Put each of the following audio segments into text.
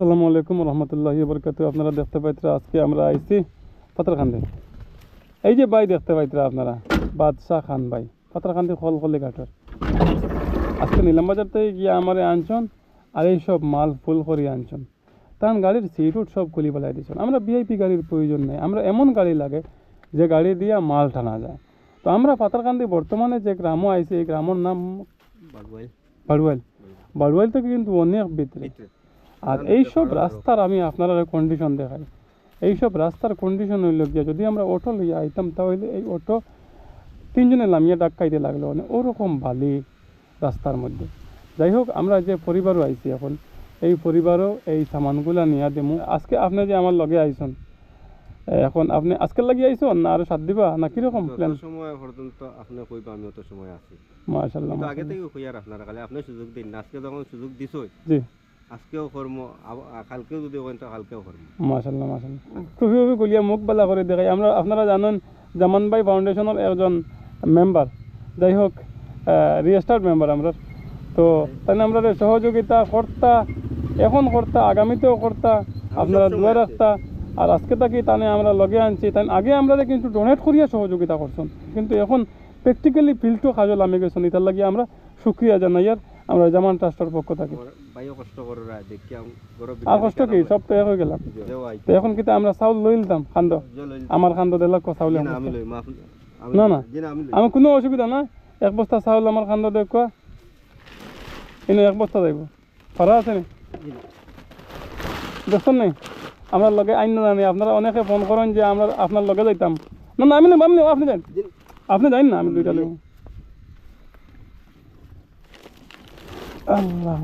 আসসালামু আলাইকুম রহমতুল্লাহ বরকাত আপনারা দেখতে পাইতরা আজকে আমরা আইছি পাতারখান্দে এই যে ভাই দেখতে পাইতরা আপনারা বাদশাহ খান ভাই পাতারখান্দি খলখলি ঘাটর আজকে নিলাম বাজার থেকে গিয়ে আমারে আনছন আর এই সব মাল ফুল করে আনছন। তান গাড়ির সিট উট সব খুলি পেলাই দিয়েছেন। আমরা ভিআইপি গাড়ির প্রয়োজন নেই। আমরা এমন গাড়ি লাগে যে গাড়ি দিয়া মাল টানা যায়। তো আমরা পাতারকান্দি বর্তমানে যে গ্রামও আইছি এই গ্রামের নাম বাড়ুয়াইল বাড়ুয়াইল থেকে কিন্তু অনেক ভিতরে। আর এইসব রাস্তার আমি আপনারা কন্ডিশন দেখাই। এইসব রাস্তার কন্ডিশন হইল গিয়া যদি আমরা অটো লইয়া আইতাম তাহলে এই অটো তিনজনে নামিয়ে ডাক খাইতে লাগল। মানে ওরকম বালি রাস্তার মধ্যে। যাই হোক আমরা যে পরিবারও আইছি এখন এই পরিবারও এই সামানগুলা নিয়ে দেমু। আজকে আপনি যে আমার লগে আইসন এখন আপনি আজকে লাগি আইসন না আরও সাত দিবা? না কীরকম প্ল্যান সময় পর্যন্ত আপনি কইবা আমি অত সময় আছি। মাশাল্লাহ কিন্তু আগে থেকে কইয়ার আপনারা খালি আপনি সুযোগ দিন আজকে যখন সুযোগ দিছই জি। আজকেও কর্ম কালকেও যদি তো কালকেও কর্ম মাশাল্লাহ মাশাল্লাহ। টুপি টুপি গলিয়া মুখ বেলা করে দেখাই আমরা আপনারা জানেন জামান ভাই ফাউন্ডেশনের একজন মেম্বার যাই হোক রেজিস্টার্ড মেম্বার আমরা তো তাই আমরা সহযোগিতা কর্তা এখন কর্তা আগামীতেও কর্তা আপনারা আছি। রাখতা আর আজকে তাকে তানে আমরা লগে আনছি তাই আগে আমরা কিন্তু ডোনেট করিয়া সহযোগিতা করছেন। কিন্তু এখন প্র্যাকটিক্যালি ফিল্ডটো কাজল আমি গেছেন এটার লাগে আমরা সুক্রিয়া জানাইয়ার আমরা জামান ট্রাস্টের পক্ষ থাকি। দেখি আর কষ্ট কি? সব তো এক হয়ে গেলাম তো এখন কিন্তু আমরা চাউল লই নিতাম খান্দ। আমার খান্দ দিলাক চাউল না না, না। না আমার কোনো অসুবিধা নাই। এক বস্তা চাউল আমার খান্দ দেখুয়া কিন্তু এক বস্তা যাইব ভাড়া আছে নি? দেখছেন নাই আমরা লগে আইন না জানি আপনারা অনেকে ফোন করেন যে আমরা আপনার লগে যাইতাম। না না আমি নেব আপনি যান। না। আপনি যাইন না আমি দুইটা নেব আল্লাহ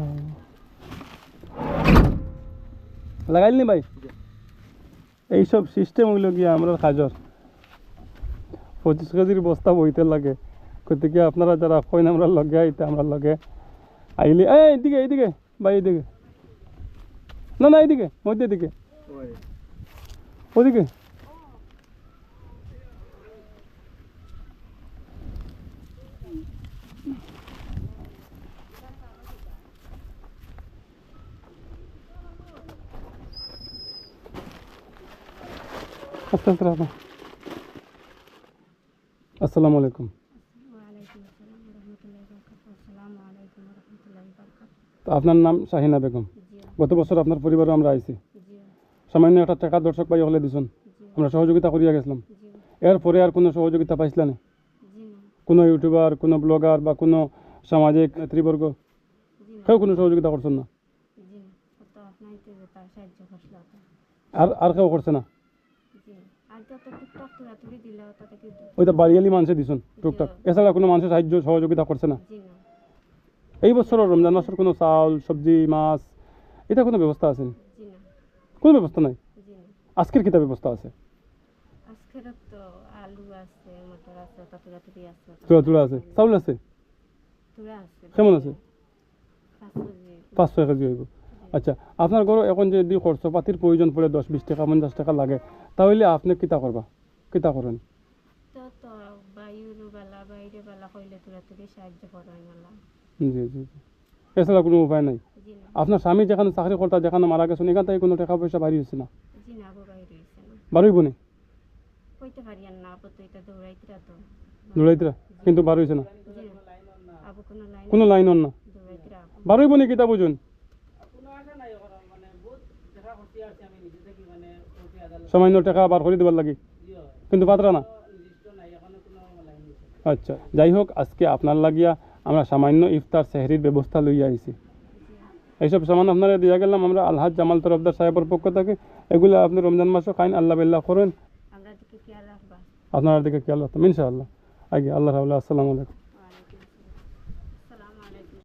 লাগাইলি ভাই এইসব সিস্টেম হইল গিয়ে আমরা কাজর পঁচিশ কেজির বস্তা বইতে লাগে গতিকে আপনারা যারা কইন আমরা লগে আইতে আমরা লগে আইলে এই এইদিকে এইদিকে ভাই এইদিকে না না এইদিকে মধ্যে দিকে ওই, ওদিকে আসসালামু আলাইকুম। আপনার নাম শাহিনা বেগম। গত বছর আপনার পরিবারও আমরা আইছি। সামান্য একটা টাকা দর্শক পাই হলে দিছুন। আমরা সহযোগিতা করিয়া গেছিলাম। এরপরে আর কোনো সহযোগিতা পাইছিলেন জি না? কোনো ইউটিউবার, কোনো ব্লগার বা কোনো সামাজিক নেতৃবর্গ? কেউ কোনো সহযোগিতা করছেন না? আর আর কেউ করছে না? তুলি দু- ওইটা বাড়িয়ালি মানুষে দিছুন টুকটাক। এছাড়া কোনো মানুষের সাহায্য সহযোগিতা করছে না। এই বছর রমজান মাসের কোনো চাউল সবজি মাছ এটা কোনো ব্যবস্থা আছে? কোনো ব্যবস্থা নাই? আজকের কিতা ব্যবস্থা আছে? আজকের তো আছে চাউল আছে? কেমন আছে? পাঁচশো কেজি। হইব। আচ্ছা আপনার ঘরে এখন যদি খরচপাতির প্রয়োজন পড়ে দশ বিশ টাকা পঞ্চাশ টাকা লাগে তাহলে আপনি কিতা করবা? কিতা করেন? জি জি জি। এছাড়া কোনো উপায় নাই? আপনার স্বামী যেখানে চাকরি করতা যেখানে মারা গেছেন এখান থেকে কোনো টাকা পয়সা বাড়ি হয়েছে না? বাড়িব নি কইতে পারি আর না আবু তো এটা দৌড়াইতরা কিন্তু বার হয়েছে না? কোনো লাইন না? দৌড়াইতরা। আবু বার হইব নি কিতা বুঝুন? সামান্য টাকা বার করে দেবার লাগে। কিন্তু পাত্রা না? আচ্ছা যাই হোক আজকে আপনার লাগিয়া আমরা সামান্য ইফতার সেহরির ব্যবস্থা লইয়া আইছি। এইসব সামান আপনারা দিয়া গেলাম আমরা আলহাজ জামাল তরফদার সাহেবের পক্ষ থেকে। এগুলো আপনি রমজান মাসও খাইন আল্লাহ বেল্লাহ করেন। আপনার দিকে খেয়াল রাখতাম ইনশাআল্লাহ। আগে আল্লাহ রাবুল্লাহ আসসালামু আলাইকুম।